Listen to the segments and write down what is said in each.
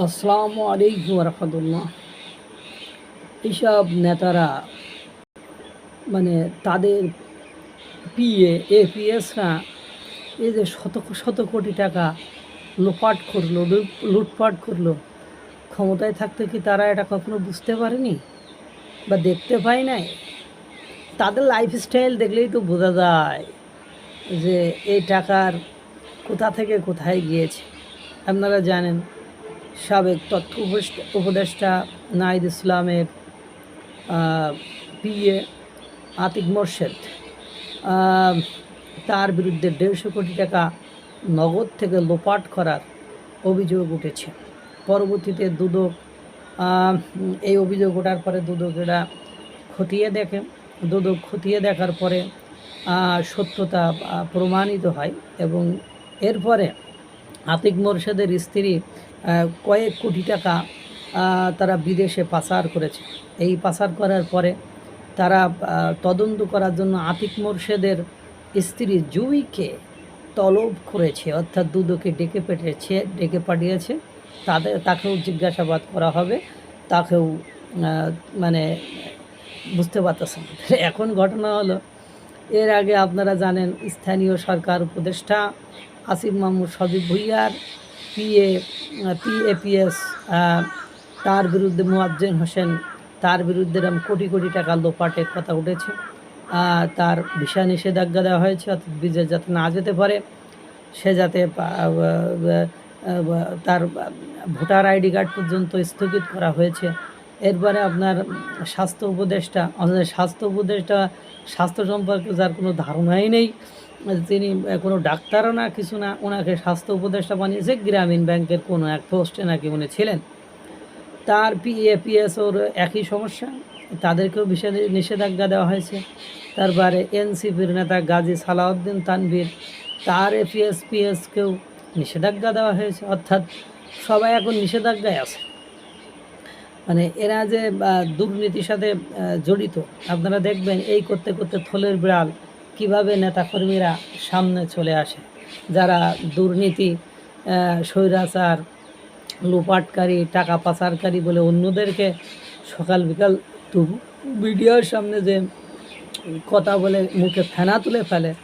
আসসালামু আলাইকুম রহমতুল্লাহ এইসব নেতারা মানে তাদের পিএ, এপিএসরা এই যে শত শত কোটি টাকা লোপাট করল লুটপাট করল, ক্ষমতায় থাকতে কি তারা এটা কখনো বুঝতে পারেনি? বা দেখতে পায় নাই? তাদের লাইফস্টাইল দেখলেই তো বোঝা যায় যে এই টাকার কোথা থেকে কোথায় গিয়েছে। আপনারা জানেন সাবেক তথ্য উপদেষ্টা- নাইদ ইসলামের পিএ আতিক মোর্শেদ। তার বিরুদ্ধে দেড়শো কোটি টাকা নগদ থেকে লোপাট করার অভিযোগ উঠেছে। পরবর্তীতে দুদক এই অভিযোগ ওঠার পরে দুদক এটা খতিয়ে দেখে। দুদক খতিয়ে দেখার পরে সত্যতা প্রমাণিত হয় এবং এরপরে আতিক মোর্শেদের স্ত্রী কয়েক কোটি টাকা তারা বিদেশে পাচার করেছে। এই পাচার করার পরে তারা তদন্ত করার জন্য আতিক মোর্শেদের স্ত্রী জুইকে তলব করেছে, অর্থাৎ দুদকে ডেকে পেটেছে, ডেকে পাঠিয়েছে। তাদের তাকেও জিজ্ঞাসাবাদ করা হবে। তাকেও মানে বুঝতে পারতেছেন এখন ঘটনা হলো, এর আগে আপনারা জানেন, স্থানীয় সরকার উপদেষ্টা আসিফ মাহমুদ সজীব ভুইয়ার, পিএ, পিএপিএস তার বিরুদ্ধে মুয়াজ্জেন হোসেন, তার বিরুদ্ধে এরম কোটি কোটি টাকা লোপাটের কথা উঠেছে। তার ভিসা নিষেধাজ্ঞা দেওয়া হয়েছে, অর্থাৎ বিদেশ যাতে না যেতে পারে, সে যাতে তার ভোটার আইডি কার্ড পর্যন্ত স্থগিত করা হয়েছে। এরপরে আপনার স্বাস্থ্য উপদেষ্টা আমাদের স্বাস্থ্য উপদেষ্টা, স্বাস্থ্য সম্পর্কে যার কোনো ধারণাই নেই তিনি কোনো ডাক্তারও না, কিছু না, ওনাকে স্বাস্থ্য উপদেষ্টা বানিয়েছে, গ্রামীণ ব্যাংকের কোনো এক পোস্টে নাকি উনি ছিলেন। তার পিএপিএস ওর একই সমস্যা, তাদেরকেও বিষয় নিষেধাজ্ঞা দেওয়া হয়েছে। তারপরে এনসিপির নেতা গাজী সালাউদ্দিন তানভীর, তার এপিএস পিএসকেও নিষেধাজ্ঞা দেওয়া হয়েছে, অর্থাৎ সবাই এখন নিষেধাজ্ঞায় আছে। মানে এরা যে দুর্নীতির সাথে জড়িত, আপনারা দেখবেন এই করতে করতে থলের বিড়াল কীভাবে নেতাকর্মীরা সামনে চলে আসে? যারা দুর্নীতি স্বৈরাচার লোপাটকারী টাকা পাচারকারী বলে অন্যদেরকে সকাল বিকাল মিডিয়ার সামনে যে কথা বলে, মুখে ফেনা তুলে ফেলে,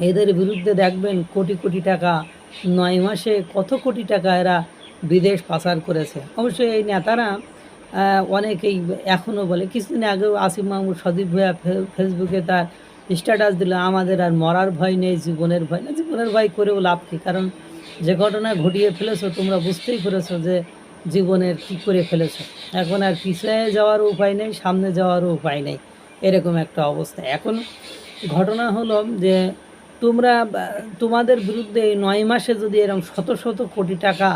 এদের বিরুদ্ধে দেখবেন কোটি কোটি টাকা, নয় মাসে কত কোটি টাকা এরা বিদেশ পাচার করেছে। অবশ্যই এই নেতারা অনেকেই এখনও বলে, কিছুদিন আগেও আসিফ মাহমুদ সদীপ ফে- ফেসবুকে তার স্ট্যাটাস দিল, আমাদের আর মরার ভয় নেই, জীবনের ভয় না জীবনের ভয় করেও লাভ কী? কারণ যে ঘটনা ঘটিয়ে ফেলেছো, তোমরা বুঝতেই পেরেছ যে জীবনের কি করে ফেলেছো। এখন আর পিছিয়ে যাওয়ারও উপায় নেই, সামনে যাওয়ারও উপায় নেই। এরকম একটা অবস্থা। এখন ঘটনা হলো যে তোমরা, তোমাদের বিরুদ্ধে এই নয় মাসে যদি এরকম শত শত কোটি টাকা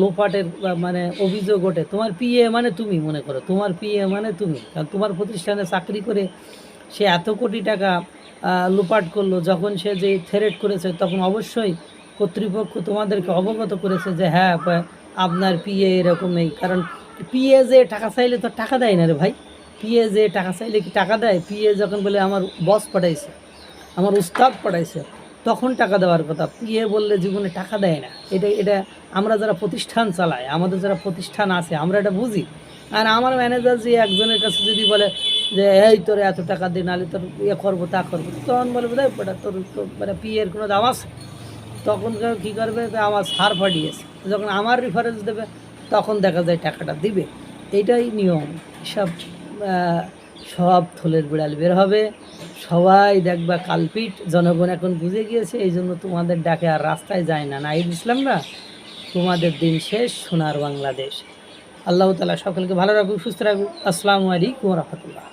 লোপাটের মানে অভিযোগ ওঠে, তোমার পিএ মানে তুমি মনে করো, তোমার পিএ মানে তুমি। কারণ তোমার প্রতিষ্ঠানে চাকরি করে সে এত কোটি টাকা লোপাট করল, যখন সে যে থ্রেট করেছে, তখন অবশ্যই কর্তৃপক্ষ তোমাদেরকে অবগত করেছে যে হ্যাঁ আপনার পিএ এরকম এই কারণ পিএ যে টাকা চাইলে তো টাকা দেয় না রে ভাই। পিএ যে টাকা চাইলে কি টাকা দেয়? পিএ যখন বলে, আমার বস পাঠাইছে, আমার উস্তাদ পাঠাইছে, তখন টাকা দেওয়ার কথা। পিএ বললে জীবনে টাকা দেয় না। এটা এটা আমরা যারা প্রতিষ্ঠান চালাই, আমাদের যারা প্রতিষ্ঠান আছে, আমরা এটা বুঝি। আর আমার ম্যানেজার যে একজনের কাছে যদি বলে যে, এই তোর এত টাকা দিন নাহলে তোর ইয়ে করব, তা করব। তখন বলে বোধ হয় তোর মানে পিএর কোনো দাম আছে? তখন কী করবে? আমার সার ফাটিয়েছে। যখন আমার রেফারেন্স দেবে, তখন দেখা যায় টাকাটা দিবে। এইটাই নিয়ম। সব সব থলের বিড়াল বের হবে। সবাই দেখবা কালপিট, জনগণ এখন বুঝে গিয়েছে, এই জন্য তোমাদের ডাকে আর রাস্তায় যায় না। নাইদ ইসলামরা, তোমাদের দিন শেষ, সোনার বাংলাদেশ। আল্লাহ তালা সকলকে ভালো রাখুক, সুস্থ রাখুক। আসসালামু আলাইকুম রহমতুল্লাহ।